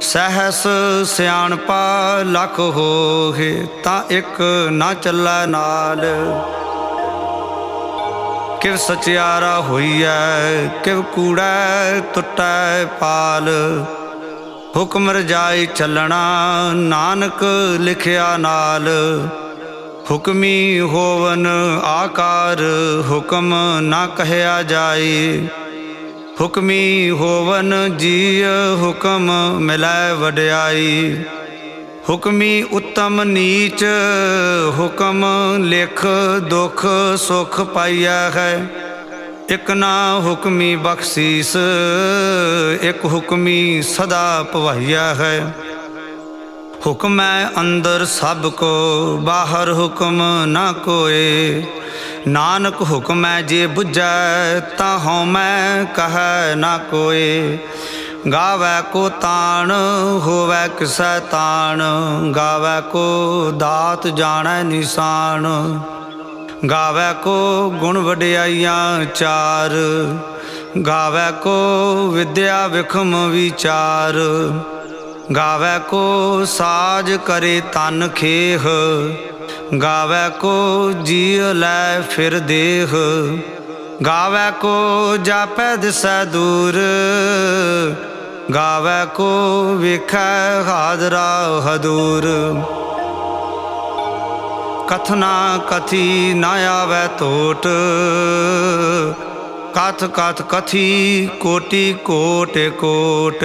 ਸਹਸ ਸਿਆਣਪਾ ਲਖ ਹੋਏ ਤਾਂ ਇੱਕ ਨਾ ਚੱਲੈ ਨਾਲ। ਕਿਵ ਸਚਿਆਰਾ ਹੋਈਐ, ਕਿਵ ਕੂੜਾ ਟੁੱਟੈ ਪਾਲ। ਹੁਕਮ ਰਜਾਈ ਚੱਲਣਾ, ਨਾਨਕ ਲਿਖਿਆ ਨਾਲ। ਹੁਕਮੀ ਹੋਵਨ ਆਕਾਰ, ਹੁਕਮ ਨਾ ਕਹਿਆ ਜਾਏ ਹੁਕਮੀ ਹੋਵਨ ਜੀ ਹੁਕਮ ਮਿਲੈ ਵਡਿਆਈ। ਹੁਕਮੀ ਉੱਤਮ ਨੀਚ, ਹੁਕਮ ਲਿਖ ਦੁਖ ਸੁਖ ਪਾਈਆ ਹੈ। ਇਕ ਨਾ ਹੁਕਮੀ ਬਖਸ਼ੀਸ, ਇਕ ਹੁਕਮੀ ਸਦਾ ਭਵਾਈਆ ਹੈ। ਹੁਕਮ ਹੈ ਅੰਦਰ ਸਭ ਕੋ, ਬਾਹਰ ਹੁਕਮ ਨਾ ਕੋਏ। ਨਾਨਕ ਹੁਕਮ ਹੈ ਜੇ 부ਝੈ ਤਾਂ ਹਉ ਮੈਂ ਕਹੈ ਨਾ ਕੋਏ। ਗਾਵੈ ਕੋ ਤਾਣ, ਹੋਵੇ ਕਿਸੈ ਤਾਣ। ਗਾਵੈ ਕੋ ਦਾਤ ਜਾਣੈ ਨਿਸ਼ਾਨ। ਗਾਵੈ ਕੋ ਗੁਣ ਵਡਿਆਈਆਂ ਚਾਰ। ਗਾਵੈ ਕੋ ਵਿਦਿਆ ਵਿਖਮ ਵਿਚਾਰ। ਗਾਵੈ ਕੋ ਸਾਜ ਕਰੇ ਤਨ ਖੇਹ, ਗਾਵੈ ਕੋ ਜੀ ਲੈ ਫਿਰ ਦੇਹ, ਗਾਵੈ ਕੋ ਜਾਪੈ ਦਿਸੈ ਦੂਰ, ਗਾਵੈ ਕੋ ਵਿਖੈ ਹਾਜ਼ਰਾ ਹਦੂਰ। ਕਥਨਾ ਕਥੀ ਨਾ ਆਵੈ ਟੋਟ ਕਥ ਕਥ ਕਥੀ ਕੋਟੀ ਕੋਟ ਕੋਟ।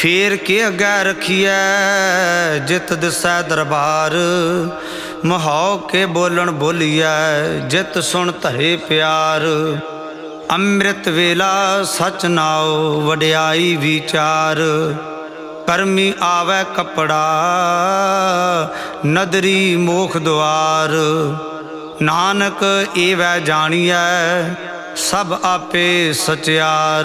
ਫੇਰ ਕੇ ਅੱਗੇ ਰਖੀਐ, ਜਿਤ ਦਿਸੈ ਦਰਬਾਰ। ਮਹਾਉ ਕੇ ਬੋਲਣ ਬੋਲੀਐ, ਜਿਤ ਸੁਣ ਧਰੇ ਪਿਆਰ। ਅੰਮ੍ਰਿਤ ਵੇਲਾ ਸਚ ਨਾਉ, ਵਡਿਆਈ ਵਿਚਾਰ। ਕਰਮੀ ਆਵੈ ਕਪੜਾ, ਨਦਰੀ ਮੋਖ ਦੁਆਰ। ਨਾਨਕ ਏਵੈ ਜਾਣੀਐ, ਸਭ ਆਪੇ ਸਚਿਆਰ।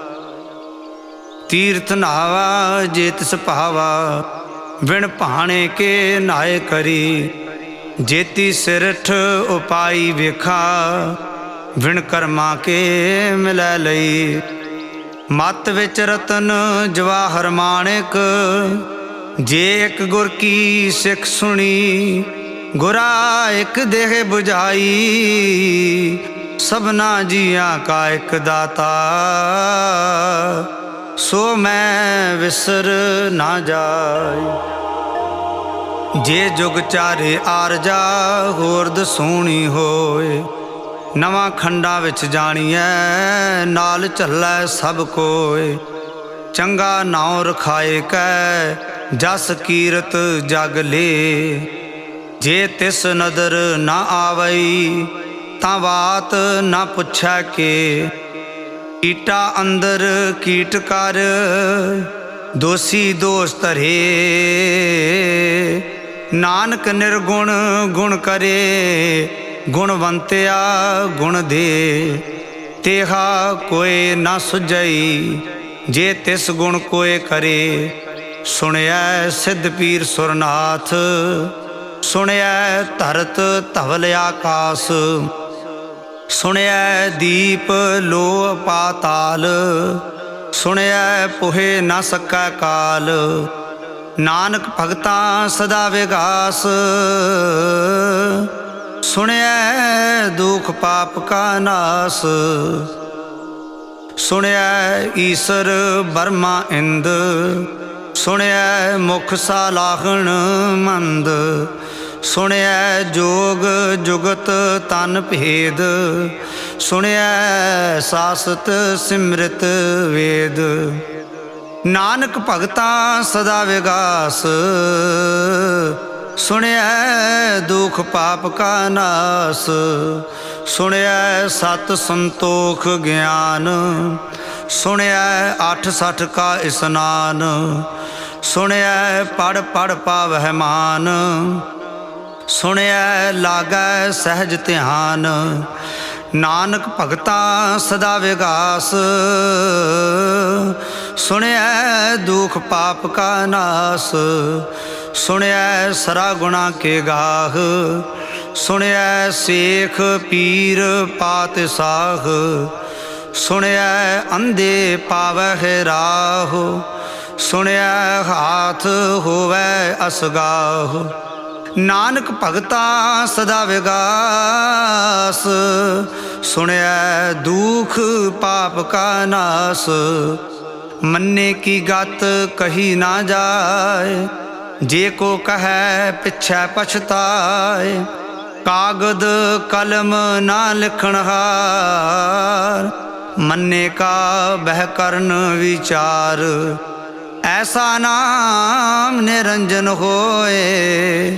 ਤੀਰਥ ਨਾਵਾ ਜੇਤ ਤਿਸ ਵਿਣ ਭਾਣੇ ਕੇ ਨਾਏ ਕਰੀ। ਜੇਤੀ ਸਿਰਠ ਉਪਾਈ ਵੇਖਾ ਵਿਣ ਕਰਮਾ ਕੇ ਮਿਲੈ ਲਈ। ਮਤ ਵਿੱਚ ਰਤਨ ਜਵਾਹਰ ਮਾਣਿਕ, ਜੇ ਇੱਕ ਗੁਰ ਕੀ ਸਿੱਖ ਸੁਣੀ, ਗੁਰਾ ਇੱਕ ਦੇਹ 부ਝਾਈ ਸਭਨਾ ਜੀਆਂ ਕਾ ਇੱਕ ਦਾਤਾ। ਸੋ ਮੈਂ ਵਿਸਰ ਨਾ ਜਾਈ। ਜੇ ਜੁਗ ਚਾਰੇ ਆਰਜਾ ਹੋਰ ਦਸੂਣੀ ਹੋਏ। ਨਵਾਂ ਖੰਡਾ ਵਿੱਚ ਜਾਣੀਐ, ਨਾਲ ਚੱਲੈ ਸਭ ਕੋਏ। ਚੰਗਾ ਨਾਉ ਰਖਾਏ ਕੈ, ਜਸ ਕੀਰਤ ਜਗ ਲੇ। ਜੇ ਤਿਸ ਨਦਰ ਨਾ ਆਵਈ, ਤਾਂ ਬਾਤ ਨਾ ਪੁੱਛੈ ਕੇ। ਈਟਾ ਅੰਦਰ ਕੀਟ ਕਰ, ਦੋਸੀ ਦੋਸ ਧਰੇ। ਨਾਨਕ ਨਿਰਗੁਣ ਗੁਣ ਕਰੇ, ਗੁਣਵੰਤਿਆ ਗੁਣ ਦੇ। ਤੇਹਾ ਕੋਏ ਨਾ ਸੁਜਈ ਜੇ ਤਿਸ ਗੁਣ ਕੋਏ ਕਰੇ। ਸੁਣਿਆ ਸਿੱਧ ਪੀਰ ਸੁਰਨਾਥ ਸੁਣਿਆ ਧਰਤ ਧਵਲ ਆਕਾਸ। ਸੁਣਿਐ ਦੀਪ ਲੋ ਪਾਤਾਲ, ਸੁਣਿਐ ਪੁਹੇ ਨਾ ਸਕੈ ਕਾਲ। ਨਾਨਕ ਭਗਤਾਂ ਸਦਾ ਵਿਗਾਸ। ਸੁਣਿਐ ਦੁਖ ਪਾਪ ਕਾ ਨਾਸ। ਸੁਣਿਐ ਈਸਰ ਬਰਮਾ ਇੰਦ। ਸੁਣਿਐ ਮੁਖ ਸਾਲਾਹਣ ਮੰਦ। ਸੁਣਿਐ ਜੋਗ ਜੁਗਤ ਤਨ ਭੇਦ, ਸੁਣਿਐ ਸਾਸਤ ਸਿਮਰਤ ਵੇਦ। ਨਾਨਕ ਭਗਤਾ ਸਦਾ ਵਿਗਾਸ, ਸੁਣਿਐ ਦੁਖ ਪਾਪ ਕਾ ਨਾਸ, ਸੁਣਿਐ ਸਤ ਸੰਤੋਖ ਗਿਆਨ, ਸੁਣਿਐ ਅੱਠ ਸਠ ਕਾ ਇਸਨਾਨ, ਸੁਣਿਐ ਪੜ ਪੜ ਪਾਵਹਿ ਮਾਨ। ਸੁਣਿਐ ਲਾਗੈ ਸਹਿਜ ਧਿਆਨ। ਨਾਨਕ ਭਗਤਾ ਸਦਾ ਵਿਗਾਸ। ਸੁਣਿਐ ਦੁਖ ਪਾਪ ਕਾ ਨਾਸ। ਸੁਣਿਐ ਸਰਾ ਗੁਣਾ ਕੇ ਗਾਹ। ਸੁਣਿਐ ਸੇਖ ਪੀਰ ਪਾਤ ਸਾਖ ਸੁਣਿਐ ਅੰਧੇ ਪਾਵਹਿ ਰਾਹ। ਸੁਣਿਐ ਹਾਥ ਹੋਵੈ ਅਸਗਾਹ। ਨਾਨਕ ਭਗਤਾ ਸਦਾ ਵਿਗਾਸ ਸੁਣਿਆ ਦੁਖ ਪਾਪ ਕਾ ਨਾਸ। ਮੰਨੇ ਕੀ ਗਤ ਕਹੀ ਨਾ ਜਾਏ, ਜੇ ਕੋ ਕਹੈ ਪਿਛੈ ਪਛਤਾਏ। ਕਾਗਦ ਕਲਮ ਨਾ ਲਿਖਣ ਹਾਰ, ਮੰਨੇ ਕਾ ਬਹਿ ਕਰਨ ਵਿਚਾਰ। ਐਸਾ ਨਾਮ ਨਿਰੰਜਨ ਹੋਏ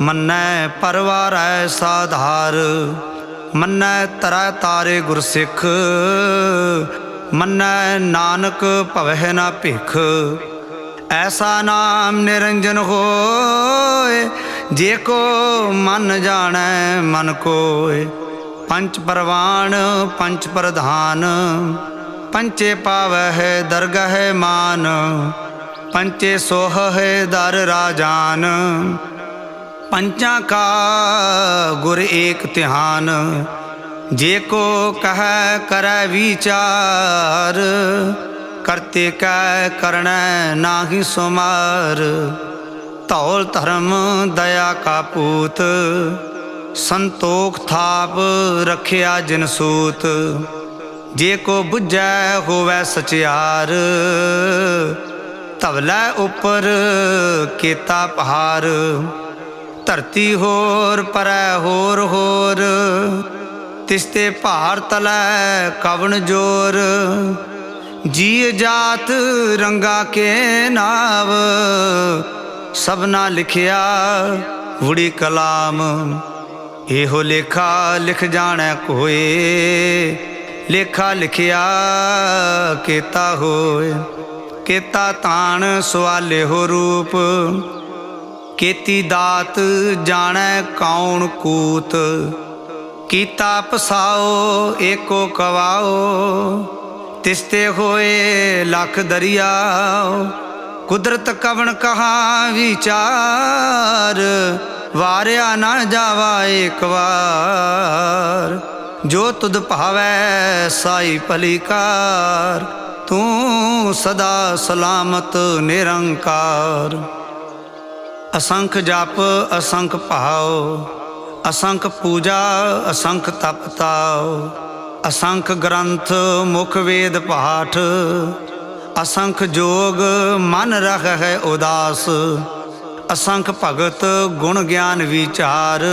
ਮੰਨੈ ਪਰਵਾਰੈ ਸਾਧਾਰ, ਮੰਨੈ ਤਰੈ ਤਾਰੇ ਗੁਰਸਿੱਖ, ਮੰਨੈ ਨਾਨਕ ਭਵਹਿ ਨਾ ਭਿਖ। ਐਸਾ ਨਾਮ ਨਿਰੰਜਨ ਹੋਏ, ਜੇ ਕੋ ਮਨ ਜਾਣੈ ਮਨ ਕੋਏ। ਪੰਚ ਪਰਵਾਣ, ਪੰਚ ਪ੍ਰਧਾਨ, ਪੰਚੇ ਪਾਵਹਿ ਦਰਗਹਿ ਮਾਨ, ਪੰਚੇ ਸੋਹ ਹੈ ਦਰ ਰਾਜਾਨ। ਪੰਚਾਂ ਕਾ ਗੁਰ ਏਕ ਧਿਆਨ, ਜੇ ਕੋ ਕਹੈ ਕਰੈ ਵਿਚਾਰ, ਕਰਤੇ ਕੈ ਕਰਣੈ ਨਾਹੀ ਸੁਮਾਰ। ਧੌਲ ਧਰਮ ਦਇਆ ਕਾ ਪੂਤ, ਸੰਤੋਖ ਥਾਪ ਰਖਿਆ ਜਿਨ ਸੂਤ। ਜੇ ਕੋ 부ਝੈ ਹੋਵੈ ਸਚਿਆਰ, ਧਵਲੇ ਉਪਰ ਕੀਤਾ ਪਹਾਰ। ਧਰਤੀ ਹੋਰ, ਪਰੈ ਹੋਰ ਹੋਰ। ਤਿਸਤੇ ਭਾਰ ਤਲੈ ਕਵਣ ਜੋਰ। ਜੀ ਜਾਤ ਰੰਗਾ ਕੇ ਨਾਵ। ਸਭਨਾ ਲਿਖਿਆ ਵੁੜੀ ਕਲਾਮ। ਇਹੋ ਲੇਖਾ ਲਿਖ ਜਾਣੈ ਕੋਏ। ਲੇਖਾ ਲਿਖਿਆ ਕੀਤਾ ਹੋਏ। ਕੀਤਾ ਤਾਣ ਸਵਾਲੇ ਹੋ ਰੂਪ। ਕੀਤੀ ਦਾਤ ਜਾਣੈ ਕੌਣ ਕੂਤ। ਕੀਤਾ ਪਸਾਓ, ਏਕੋ ਕਵਾਓ। ਤਿਸਤੇ ਹੋਏ ਲੱਖ ਦਰਿਆ ਕੁਦਰਤ ਕਵਣ ਕਹਾ ਵਿਚਾਰ। ਵਾਰਿਆ ਨਾ ਜਾਵਾ ਏਕ ਵਾਰ। ਜੋ ਤੁਧ ਭਾਵੈ ਸਾਈ ਭਲੀਕਾਰ। ਤੂੰ ਸਦਾ ਸਲਾਮਤ ਨਿਰੰਕਾਰ। ਅਸੰਖ ਜਪ, ਅਸੰਖ ਭਾਉ, ਅਸੰਖ ਪੂਜਾ, ਅਸੰਖ ਤਪ ਤਾਉ, ਅਸੰਖ ਗ੍ਰੰਥ, ਮੁਖ ਵੇਦ ਪਾਠ, ਅਸੰਖ ਜੋਗ, ਮਨ ਰਖ ਹੈ ਉਦਾਸ, ਅਸੰਖ ਭਗਤ, ਗੁਣ ਗਿਆਨ ਵਿਚਾਰ,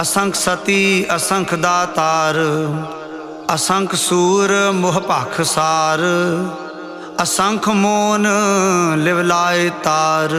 ਅਸੰਖ ਸਤੀ, ਅਸੰਖ ਦਾਤਾਰ, ਅਸੰਖ ਸੂਰ, ਮੋਹ ਭਖ ਸਾਰ, ਅਸੰਖ ਮੋਨ, ਲਿਵ ਲਾਏ ਤਾਰ।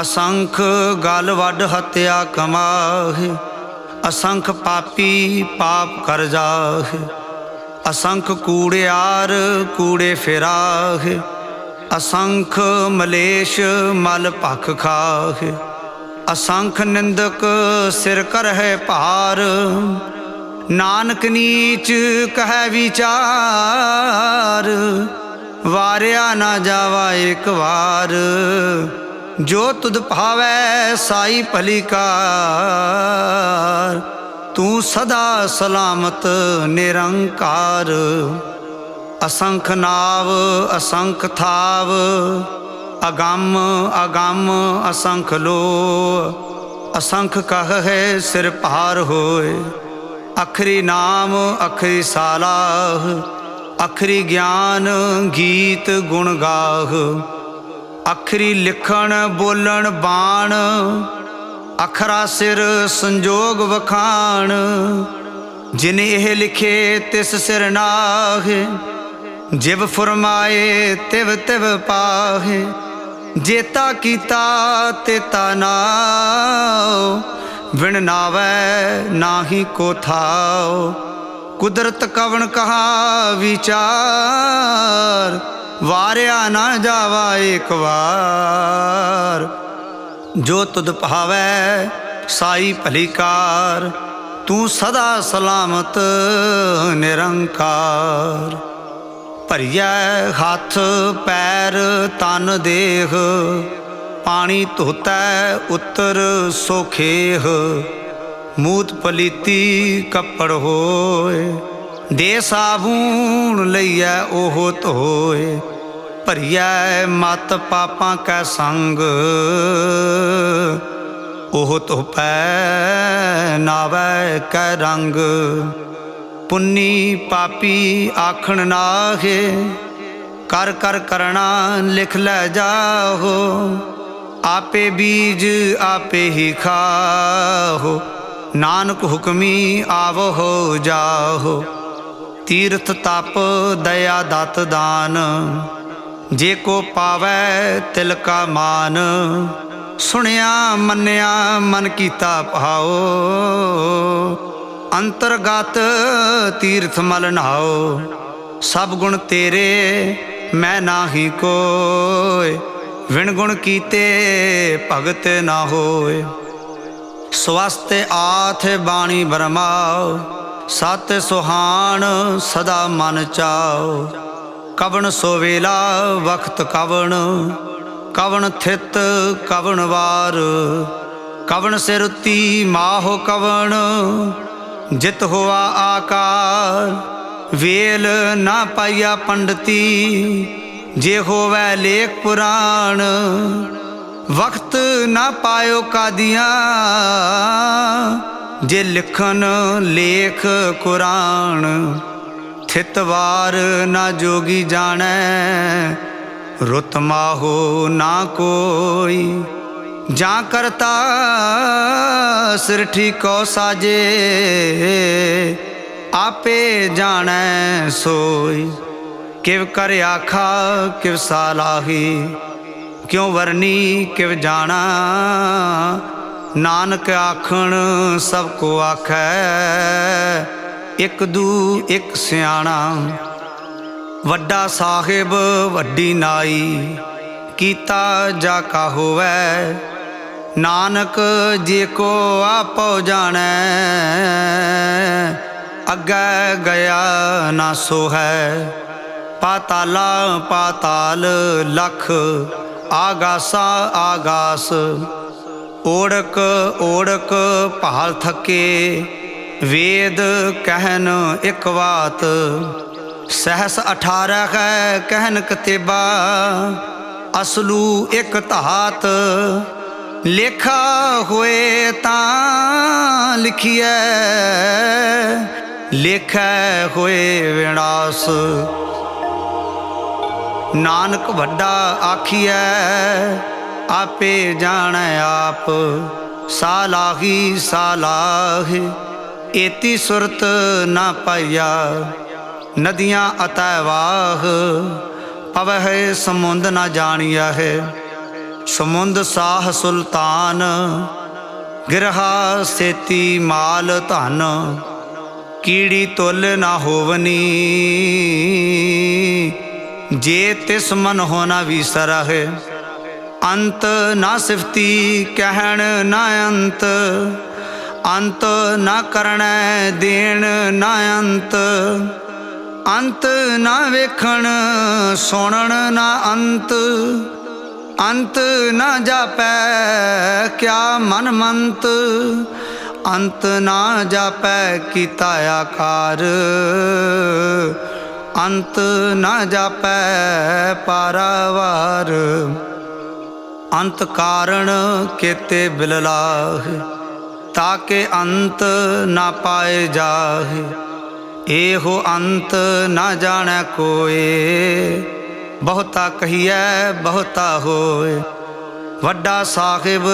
ਅਸੰਖ ਗਲ ਵੱਡ ਹਤਿਆ ਕਮਾਹੇ, ਅਸੰਖ ਪਾਪੀ ਪਾਪ ਕਰ ਜਾਹੇ, ਅਸੰਖ ਕੂੜਿਆਰ ਕੂੜੇ ਫਿਰਾਹੇ, ਅਸੰਖ ਮਲੇਸ਼ ਮਲ ਭਖ ਖਾਹੇ, ਅਸੰਖ ਨਿੰਦਕ ਸਿਰ ਕਰ ਹੈ ਭਾਰ, ਨਾਨਕ ਨੀਚ ਕਹੈ ਵਿਚਾਰ, ਵਾਰਿਆ ਨਾ ਜਾਵਾ ਇੱਕ ਵਾਰ। ਜੋ ਤੁਧ ਭਾਵੈ ਸਾਈ ਭਲੀਕਾਰ, ਤੂੰ ਸਦਾ ਸਲਾਮਤ ਨਿਰੰਕਾਰ। ਅਸੰਖ ਨਾਵ, ਅਸੰਖ ਥਾਵ, ਅਗੰਮ ਅਗੰਮ, ਅਸੰਖ ਲੋ ਅਸੰਖ ਕਹ ਹੈ ਸਿਰ ਭਾਰ ਹੋਏ, ਅਖਰੀ ਨਾਮ, ਅਖਰੀ ਸਾਲਾਹ। ਅਖਰੀ ਗਿਆਨ, ਗੀਤ ਗੁਣ ਗਾਹ। ਅਖਰੀ ਲਿਖਣ, ਬੋਲਣ, ਬਾਣ। ਅਖਰਾ ਸਿਰ ਸੰਜੋਗ ਵਖਾਣ। ਜਿਨ ਇਹ ਲਿਖੇ, ਤਿਸ ਸਿਰ ਨਾਹ। ਜਿਵ ਫਰਮਾਏ, ਤਿਵ ਤਿਵ ਪਾਹੇ। ਜੇਤਾ ਕੀਤਾ, ਤੇਤਾ ਨਾਉ। ਵਿਣ ਨਾਵੈ, ਨਾਹੀ ਕੋ ਥਾਉ। ਕੁਦਰਤ ਕਵਣ ਕਹਾ, ਵਿਚਾਰ। ਵਾਰਿਆ ਨਾ ਜਾਵਾ ਇੱਕ ਵਾਰ। ਜੋ ਤੁਧ ਭਾਵੈ ਸਾਈ ਭਲੀਕਾਰ ਤੂੰ ਸਦਾ ਸਲਾਮਤ ਨਿਰੰਕਾਰ। ਭਰਿਆ ਹੱਥ, ਪੈਰ, ਤਨ ਦੇਹ, ਪਾਣੀ ਧੋਤੈ ਉਤਰ ਸੋਖੇਹ ਮੂਤ ਪਲੀਤੀ ਕੱਪੜ ਹੋਏ। ਦੇ ਸਾਬੂਨ ਲਈਐ ਉਹ ਧੋਏ, ਭਰੀਐ ਮਤ ਪਾਪਾਂ ਕੈ ਸੰਗ। ਉਹ ਧੋਪੈ ਨਾਵੈ ਕੈ ਰੰਗ। ਪੁੰਨੀ ਪਾਪੀ ਆਖਣ ਨਾਹੇ, ਕਰ ਕਰ ਕਰਣਾ ਲਿਖ ਲੈ ਜਾਹੋ। ਆਪੇ ਬੀਜ ਆਪੇ ਹੀ ਖਾਹੋ, ਨਾਨਕ ਹੁਕਮੀ ਆਵੋ ਜਾਹੋ। ਤੀਰਥ ਤਪ ਦਇਆ ਦਤ ਦਾਨ। ਜੇ ਕੋ ਪਾਵੈ ਤਿਲ ਕਾ ਮਾਨ, ਸੁਣਿਆ ਮੰਨਿਆ ਮਨ ਕੀਤਾ ਭਾਓ ਅੰਤਰਗਤ ਤੀਰਥ ਮਲ ਨਹਾਓ ਸਭ ਗੁਣ ਤੇਰੇ ਮੈਂ ਨਾਹੀ ਕੋਇ। ਵਿਣ ਗੁਣ ਕੀਤੇ ਭਗਤ ਨਾ ਹੋਏ ਸਵਸਤੇ ਆਥ ਬਾਣੀ ਬਰਮਾਓ ਸਤ ਸੁਹਾਣ ਸਦਾ ਮਨ ਚਾਓ ਕਵਣ ਸੋ ਵੇਲਾ, ਵਖਤ ਕਵਣ। ਕਵਣ ਥਿਤ, ਕਵਣ ਵਾਰ। ਕਵਣ ਸਿਰਤੀ ਮਾਹੋ ਕਵਣ। ਜਿਤ ਹੋਆ ਆਕਾਰ। ਵੇਲ ਨਾ ਪਾਈਆ ਪੰਡਤੀ। ਜੇ ਹੋਵੇ ਲੇਖ ਪੁਰਾਣ। ਵਕਤ ਨਾ ਪਾਇਓ ਕਾਦੀਆਂ। ਜੇ ਲਿਖਨ ਲੇਖ, ਕੁਰਾਨ ਥਿਤਵਾਰ ਨਾ ਜੋਗੀ ਜਾਣੈ, ਰੁਤ ਮਾਹੋ ਨਾ ਕੋਈ। ਜਾਂ ਕਰਤਾ ਸਿਰਠੀ ਠੀਕੋ ਸਾਜੇ, ਆਪੇ ਜਾਣੈ ਸੋਈ। ਕਿਵ ਕਰ ਆਖਾ, ਕਿਵ ਸਾਲਾਹੀ ਕਿਉ ਵਰਨੀ, ਕਿਵ ਜਾਣਾ। ਨਾਨਕ ਆਖਣ ਸਭ ਕੋ ਆਖੈ, ਇੱਕ ਦੂ ਇੱਕ ਸਿਆਣਾ। ਵੱਡਾ ਸਾਹਿਬ, ਵੱਡੀ ਨਾਈ, ਕੀਤਾ ਜਾ ਕਾ ਹੋਵੈ। ਨਾਨਕ ਜੇ ਕੋ ਆਪੋ ਜਾਣੈ, ਅੱਗੇ ਗਿਆ ਨਾ ਸੋ ਹੈ ਪਾਤਾਲਾ ਪਾਤਾਲ, ਲਖ, ਆਗਾਸਾ ਆਗਾਸ ਓੜਕ ਓੜਕ ਭਾਲ ਥਕੇ, ਵੇਦ ਕਹਿਨ ਇੱਕ ਬਾਤ ਸਹਸ 18 ਹੈ ਕਹਿਨ ਕਤੇਬਾ, ਅਸਲੂ ਇੱਕ ਧਾਤ, ਲੇਖਾ ਹੋਏ ਤਾਂ ਲਿਖੀਐ, ਲੇਖੈ ਹੋਏ ਵਿਨਾਸ਼। ਨਾਨਕ ਵੱਡਾ ਆਖੀਐ ਆਪੇ ਜਾਣੈ ਆਪ, ਸਾਲਾਹੀ ਸਾਲਾਹ। ਏਤੀ ਸੁਰਤ ਨਾ ਪਾਇਆ ਨਦੀਆਂ ਅਤੈ ਵਾਹ। ਪਵਹਿ ਸਮੁੰਦ ਨਾ ਜਾਣਿਆ ਹੈ, ਸਮੁੰਦ ਸਾਹ ਸੁਲਤਾਨ। ਗਿਰਹਾ ਸੇਤੀ ਮਾਲ ਧਨ, ਕੀੜੀ ਤੁਲ ਨਾ ਹੋਵਨੀ। ਜੇ ਤਿਸ ਮਨ ਹੋਣਾ ਵਿਸਰਾ ਹੈ ਅੰਤ ਨਾ ਸਿਫਤੀ ਕਹਿਣ ਨਾ ਅੰਤ ਅੰਤ ਨਾ ਕਰਣੈ ਦੇਣ ਨਾ ਅੰਤ। ਅੰਤ ਨਾ ਵੇਖਣ, ਸੁਣਨ ਨਾ ਅੰਤ। ਅੰਤ ਨਾ ਜਾਪੈ, ਕਿਆ ਮਨ ਮੰਤ। ਅੰਤ ਨਾ ਜਾਪੈ, ਕੀਤਾ ਆਕਾਰ। ਅੰਤ ਨਾ ਜਾਪੈ, ਪਾਰਾਵਾਰ। ਅੰਤ ਕਾਰਣ ਕੇਤੇ ਬਿਲਲਾਹ, ਤਾਕੇ ਅੰਤ ਨਾ ਪਾਏ ਜਾਹੇ। ਇਹੋ ਅੰਤ ਨਾ ਜਾਣੈ ਕੋਏ, ਬਹੁਤਾ ਕਹੀਐ, ਬਹੁਤਾ ਹੋਏ। ਵੱਡਾ ਸਾਹਿਬ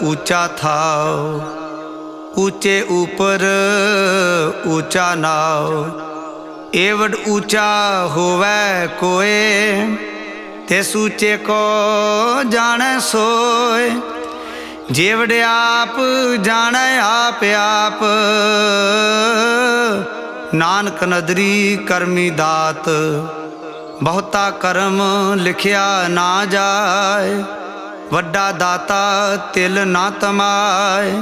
ਉੱਚਾ ਥਾਉ ਉੱਚੇ ਉਪਰ ਉੱਚਾ ਨਾਉ। ਏਵਡ ਉੱਚਾ ਹੋਵੇ ਕੋਏ ਤੇ ਸੂਚੇ ਕੋ ਜਾਣੈ ਸੋਏ, ਜੇਵੜ ਆਪ ਜਾਣੈ ਆਪ ਆਪ। ਨਾਨਕ ਨਦਰੀ ਕਰਮੀ ਦਾਤ, ਬਹੁਤਾ ਕਰਮ ਲਿਖਿਆ ਨਾ ਜਾਏ। ਵੱਡਾ ਦਾਤਾ ਤਿਲ ਨਾ ਤਮਾਏ,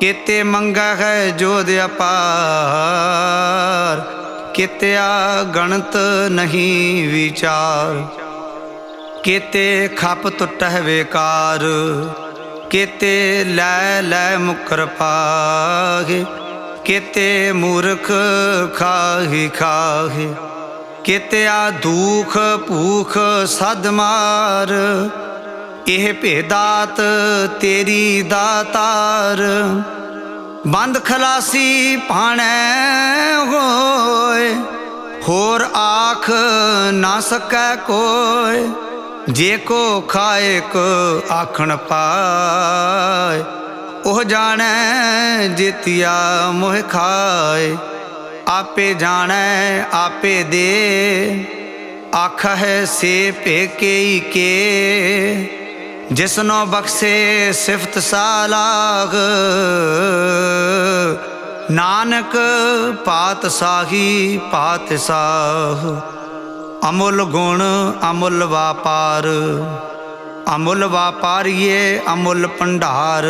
ਕੀਤੇ ਮੰਗਾ ਹੈ ਜੋਦ ਅਪਾਰ। ਕਿਤਿਆ ਗਣਤ ਨਹੀਂ ਵਿਚਾਰ। ਕੀਤੇ ਖਪ ਟੁੱਟਹਿ ਵੇਕਾਰ, ਕੀਤੇ ਲੈ ਲੈ ਮੁਕਰ ਪਾਗੇ ਕੀਤੇ ਮੂਰਖ ਖਾਹੀ ਖਾਹੀ ਆ ਦੁਖ ਭੂਖ ਸਦ ਮਾਰ, ਇਹ ਭੇਦਾਤ ਤੇਰੀ ਦਾਤਾਰ ਬੰਦ ਖਲਾਸੀ ਭਾਣੈ ਹੋਏ, ਹੋਰ ਆਖ ਨਾ ਸਕੈ ਕੋਏ। ਜੇ ਕੋ ਖਾਏ ਕੋ ਆਖਣ ਪਾਏ, ਉਹ ਜਾਣੈ ਜਿਤਿਆ ਮੋਹ ਖਾਏ। ਆਪੇ ਜਾਣੈ, ਆਪੇ ਦੇ ਆਖ ਹੈ ਸੇ ਭੇਕੇ ਕੇ। ਜਿਸਨੋ ਬਖਸ਼ੇ ਸਿਫਤ ਸਾਲਾਗ, ਨਾਨਕ ਪਾਤ ਸਾਹੀ ਪਾਤ ਸਾਹ। ਅਮੁੱਲ ਗੁਣ, ਅਮੁੱਲ ਵਾਪਾਰ। ਅਮੁੱਲ ਵਾਪਾਰੀਏ, ਅਮੁੱਲ ਭੰਡਾਰ।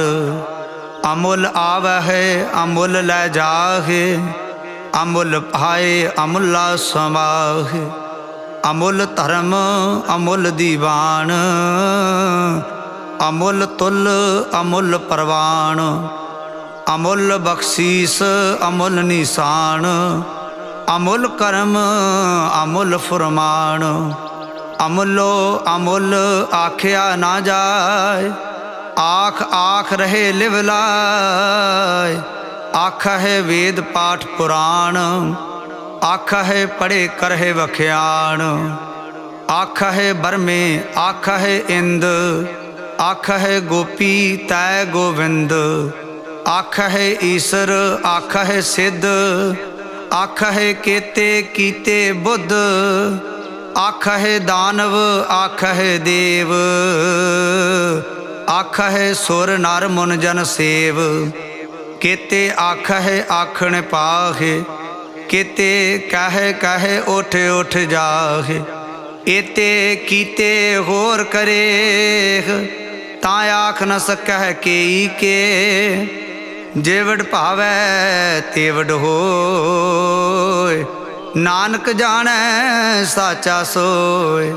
ਅਮੁੱਲ ਆਵਹਿ, ਅਮੁੱਲ ਲੈ ਜਾਹੇ। ਅਮੁੱਲ ਭਾਏ, ਅਮੁੱਲਾ ਸਮਾਹੇ। ਅਮੁੱਲ ਧਰਮ, ਅਮੁੱਲ ਦੀਵਾਨ। ਅਮੁੱਲ ਤੁਲ, ਅਮੁੱਲ ਪਰਵਾਨ। ਅਮੁੱਲ ਬਖਸ਼ੀਸ, ਅਮੁੱਲ ਨਿਸ਼ਾਨ। ਅਮੁੱਲ ਕਰਮ, ਅਮੁੱਲ ਫਰਮਾਨ। ਅਮੁੱਲੋ, ਅਮੁੱਲ ਆਖਿਆ ਨਾ ਜਾਏ। ਆਖ ਆਖ ਰਹੇ ਲਿਵ ਲਾਇ ਆਖਾ ਹੈ ਵੇਦ ਪਾਠ ਪੁਰਾਣ। ਆਖ ਹੈ ਪੜੇ ਕਰਹਿ ਵਖਿਆਣ। ਆਖ ਹੈ ਬਰਮੇ, ਆਖ ਹੈ ਇੰਦ। ਆਖ ਹੈ ਗੋਪੀ, ਤੈ ਗੋਵਿੰਦ। ਆਖ ਹੈ ਈਸ਼ਰ, ਆਖ ਹੈ ਸਿੱਧ। ਆਖਾ ਹੈ ਕੇਤੇ ਕੀਤੇ ਬੁੱਧ ਆਖਾ ਹੈ ਦਾਨਵ ਆਖਾ ਹੈ ਦੇਵ। ਆਖਾ ਹੈ ਸੁਰ ਨਰ ਮਨ ਜਨ ਸੇਵ। ਕੇਤੇ ਆਖਾ ਹੈ ਆਖਣ ਪਾਹੇ, ਕੇਤੇ ਕਹੇ ਕਹੇ ਉਠ ਉਠ ਜਾਹੇ। ਏਤੇ ਕੀਤੇ ਹੋਰ ਕਰੇ ਤਾਂ ਆਖ ਨ ਸਕਹਿ ਕੇਈ ਕੇ। ਜੇਵੜ ਭਾਵੈ ਤੇਵੜ ਹੋਏ। ਨਾਨਕ ਜਾਣੈ ਸਾਚਾ ਸੋਏ।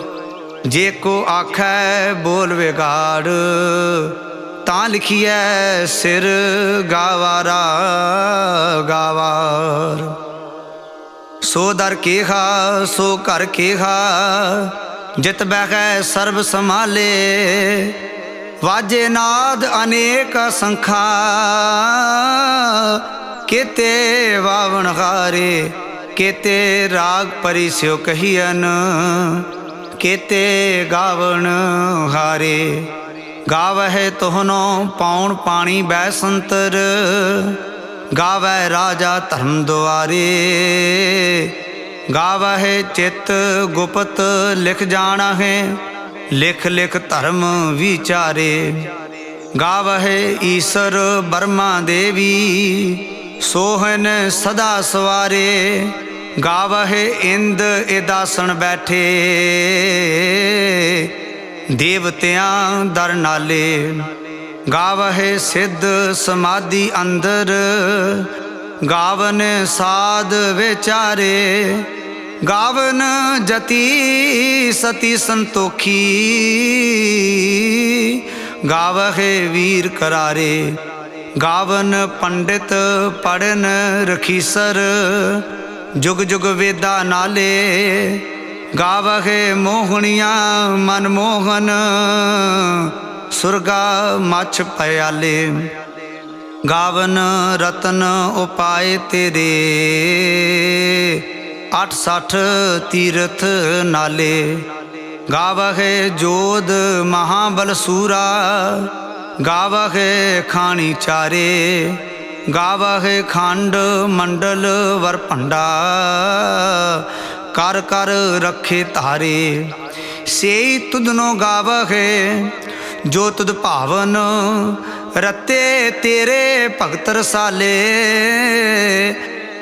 ਜੇ ਕੋ ਆਖੈ ਬੋਲ ਵਿਗਾੜ, ਤਾਂ ਲਿਖੀਐ ਸਿਰ ਗਾਵਾਰਾ ਗਾਵਾਰ। ਸੋ ਦਰ ਕੇਹਾ, ਸੋ ਘਰ ਕੇਹਾ, ਜਿਤ ਬਹਿ ਸਰਬ ਸੰਭਾਲੇ। ਵਾਜੇ ਨਾਦ ਅਨੇਕ ਸੰਖਾ, ਕਿਤੇ ਵਾਵਣ ਹਾਰੇ, ਕਿਤੇ ਰਾਗ ਪਰਿਸਿਓ ਕਹੀਨ ਕਿਤੇ ਗਾਵਣ ਹਾਰੇ। ਗਾਵਹਿ ਤੋਹਨੋ ਪਾਉਣ ਪਾਣੀ ਬੈ ਸੰਤਰ ਗਾਵੈ ਰਾਜਾ ਧਰਮ ਦੁਆਰੇ। ਗਾਵਹਿ ਚਿਤ ਗੁਪਤ ਲਿਖ ਜਾਣਾ ਹੈ ਲਿਖ ਲਿਖ ਧਰਮ ਵਿਚਾਰੇ, ਗਾਵਹਿ ਈਸ਼ਰ ਬਰਮਾ ਦੇਵੀ, ਸੋਹਨ ਸਦਾ ਸਵਾਰੇ, ਗਾਵਹਿ ਇੰਦ ਇਦਾਸਣ ਬੈਠੇ। ਦੇਵਤਿਆਂ ਦਰ ਨਾਲੇ, ਗਾਵਹਿ ਸਿੱਧ ਸਮਾਧੀ ਅੰਦਰ, ਗਾਵਨ ਸਾਧ ਵਿਚਾਰੇ ਗਾਵਨ ਜਤੀ ਸਤੀ ਸੰਤੋਖੀ। ਗਾਵਹਿ ਵੀਰ ਕਰਾਰੇ, ਗਾਵਨ ਪੰਡਿਤ ਪੜਨ ਰਖੀਸਰ ਜੁਗ ਜੁਗ ਵੇਦਾ ਨਾਲੇ, ਗਾਵਹਿ ਮੋਹਣੀਆਂ ਮਨ ਮੋਹਨ। ਸੁਰਗਾ ਮਛ ਪਿਆਲੇ ਗਾਵਨ ਰਤਨ ਉਪਾਏ ਤੇਰੇ। 86 ਤੀਰਥ ਨਾਲੇ ਗਾਵਹਿ ਜੋਦ ਮਹਾਬਲ ਸੂਰਾ ਗਾਵਹਿ ਖਾਣੀ ਚਾਰੇ ਗਾਵਹਿ ਖੰਡ ਮੰਡਲ ਵਰ ਭੰਡਾ, ਕਰ ਕਰ ਰੱਖੇ ਧਾਰੇ। ਸੇਈ ਤੁਧਨੋ ਗਾਵਹਿ ਜੋ ਤੁਧ ਭਾਵਨ ਰਤੇ ਤੇਰੇ ਭਗਤ ਰਸਾਲੇ।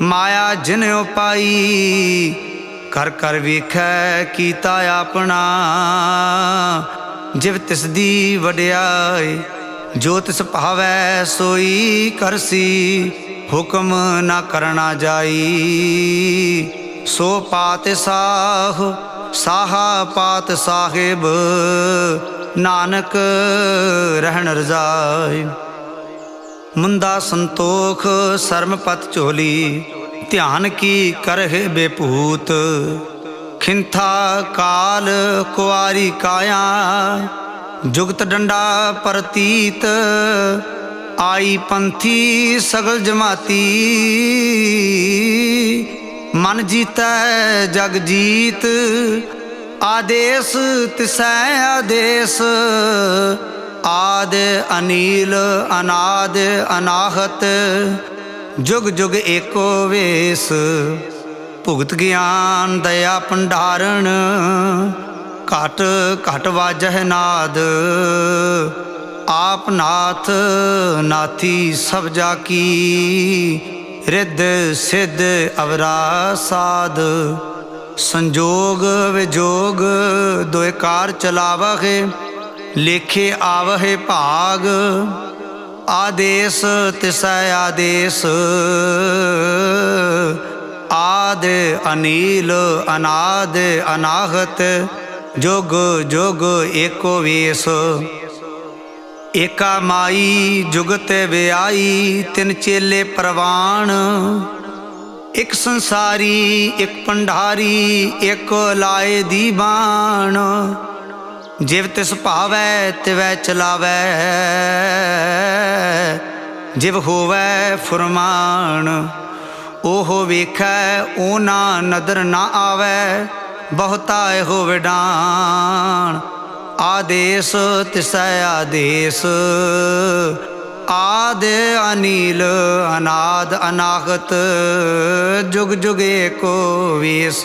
ਮਾਇਆ ਜਿਨ ਪਾਈ ਕਰ ਕਰ ਵੇਖੈ ਕੀਤਾ ਆਪਣਾ। ਜਿਵ ਤਿਸ ਦੀ ਵਡਿਆਈ, ਜੋ ਤਿਸ ਭਾਵੈ ਸੋਈ ਕਰਸੀ ਹੁਕਮ ਨਾ ਕਰਨਾ ਜਾਈ। ਸੋ ਪਾਤ ਸਾਹ, ਸਾਹਾ ਪਾਤ ਸਾਹਿਬ, ਨਾਨਕ ਰਹਿਣ ਰਜ਼ਾਈ। ਮੁੰਦਾ ਸੰਤੋਖ ਸਰਮਪਤ ਝੋਲੀ, ਧਿਆਨ ਕੀ ਕਰਹਿ ਬੇਪੂਤ ਖਿੰਥਾ ਕਾਲ ਕੁਆਰੀ ਕਾਇਆ, ਜੁਗਤ ਡੰਡਾ ਪ੍ਰਤੀਤ, ਆਈ ਪੰਥੀ ਸਗਲ ਜਮਾਤੀ। ਮਨ ਜੀਤੈ ਜਗ ਜੀਤ, ਆਦੇਸ ਤਿਸੈ ਆਦੇਸ। ਆਦ ਅਨੀਲ, ਅਨਾਦ ਅਨਾਹਤ, ਜੁਗ ਜੁਗ ਏਕੋ ਵੇਸ। ਭੁਗਤ ਗਿਆਨ, ਦਇਆ ਭੰਡਾਰਣ, ਘਟ ਘਟ ਵਾਜਹਿ ਨਾਦ। ਆਪ ਨਾਥ ਨਾਥੀ ਸਭ ਜਾ ਕੀ, ਰਿੱਧ ਸਿੱਧ ਅਵਰਾ ਸਾਧ ਸੰਜੋਗ ਵਿਜੋਗ ਦੋਇ ਕਾਰ ਚਲਾਵਹਿ ਲੇਖੇ ਆਵਹਿ ਭਾਗ, ਆਦੇਸ ਤਿਸੈ ਆਦੇਸ। ਆਦ ਅਨੀਲ, ਅਨਾਦ ਅਨਾਹਤ, ਜੁਗ ਜੁਗ ਏਕੋ ਵੇਸ। ਏਕਾ ਮਾਈ ਜੁਗਤ ਵਿਆਈ, ਤਿੰਨ ਚੇਲੇ ਪ੍ਰਵਾਨ ਇੱਕ ਸੰਸਾਰੀ, ਇੱਕ ਭੰਡਾਰੀ, ਇੱਕ ਲਾਏ ਦੀ ਜਿਵ ਤਿਸ ਭਾਵੈ, ਤਿਵੈ ਚਲਾਵੈ। ਜਿਵ ਹੋਵੈ ਫਰਮਾਨ, ਉਹ ਵੇਖੈ, ਉਹ ਨਾ ਨਦਰ ਨਾ ਆਵੈ ਬਹੁਤਾ ਇਹੋ ਵਿਡਾਨ ਆਦੇਸ ਤਿਸੈ ਆਦੇਸ, ਆਦ ਅਨੀਲ, ਅਨਾਦ ਅਨਾਗਤ ਜੁਗ ਜੁਗੇ ਏਕੋ ਵੇਸ।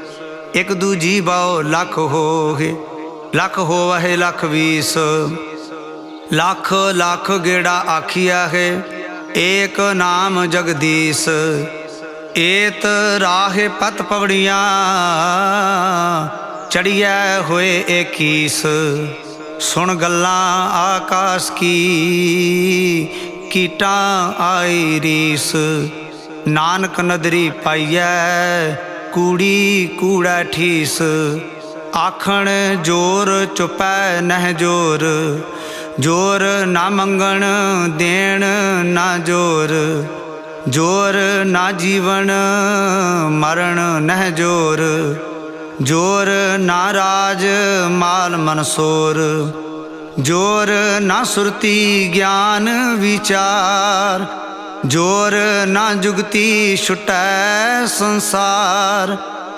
ਇਕ ਦੂਜੀ ਬਾਉ ਲੱਖ ਹੋਗੇ, ਲੱਖ ਹੋਵਹਿ ਲੱਖ ਵੀਸ। ਲੱਖ ਲੱਖ ਗੇੜਾ ਆਖਿਆ ਹੈ, ਏਕ ਨਾਮ ਜਗਦੀਸ਼। ਏਤ ਰਾਹੇ ਪਤ ਪਵੜੀਆਂ, ਚੜੀਐ ਹੋਏ ਏਕੀਸ। ਸੁਣ ਗੱਲਾਂ ਆਕਾਸ਼ ਕੀ, ਕੀਟਾਂ ਆਈ ਰੀਸ। ਨਾਨਕ ਨਦਰੀ ਪਾਈਐ ਕੂੜੀ ਕੂੜਾ ਠੀਸ, ਆਖਣ ਜੋਰ ਚੁਪੈ ਨਹਿ ਜੋਰ ਜੋਰ ਨਾ ਮੰਗਣ ਦੇਣ ਨਾ ਜੋਰ ਜੋਰ ਨਾ ਜੀਵਨ ਮਰਨ ਨਹਿ ਜੋਰ ਜੋਰ ਨਾ ਰਾਜ ਮਾਲ ਮਨਸੋਰ ਜੋਰ ਨਾ ਸੁਰਤੀ ਗਿਆਨ ਵਿਚਾਰ ਜੋਰ ਨਾ ਜੁਗਤੀ ਛੁਟੈ ਸੰਸਾਰ,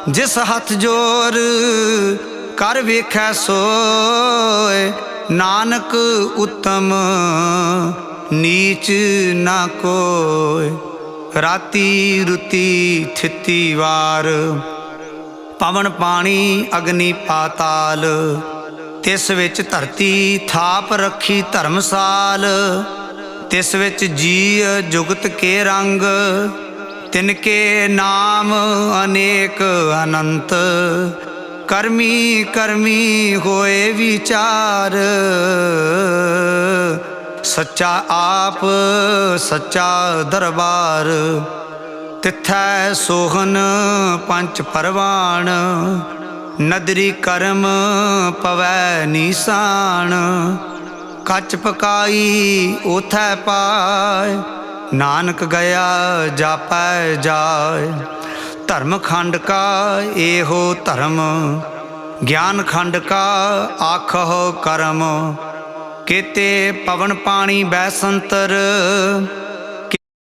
ਜਿਸ ਹੱਥ ਜੋਰ ਕਰ ਵੇਖੈ ਸੋਏ। ਨਾਨਕ ਉਤਮ ਨੀਚ ਨਾ ਕੋਇ ਰਾਤੀ ਰੁਤੀ ਥਿਤੀ ਵਾਰ, ਪਵਨ ਪਾਣੀ ਅਗਨੀ ਪਾਤਾਲ, ਤਿਸ ਵਿੱਚ ਧਰਤੀ ਥਾਪ ਰੱਖੀ ਧਰਮਸਾਲ। ਤਿਸ ਵਿੱਚ ਜੀ ਜੁਗਤ ਕੇ ਰੰਗ, ਤਿਨ ਕੇ ਨਾਮ ਅਨੇਕ ਅਨੰਤ। ਕਰਮੀ ਕਰਮੀ ਹੋਏ ਵਿਚਾਰ, ਸੱਚਾ ਆਪ, ਸੱਚਾ ਦਰਬਾਰ। ਤਿਥੈ ਸੋਹਨ ਪੰਚ ਪਰਵਾਨ ਨਦਰੀ ਕਰਮ ਪਵੈ ਨੀਸਾਨ ਕੱਚ ਪਕਾਈ ਉਥੈ ਪਾਏ। ਨਾਨਕ ਗਿਆ ਜਾਪੈ ਜਾਏ। ਧਰਮ ਖੰਡ ਕਾ ਇਹੋ ਧਰਮ, ਗਿਆਨ ਖੰਡ ਕਾ ਆਖੋ ਕਰਮ। ਕੀਤੇ ਪਵਨ ਪਾਣੀ ਬੈਸੰਤਰ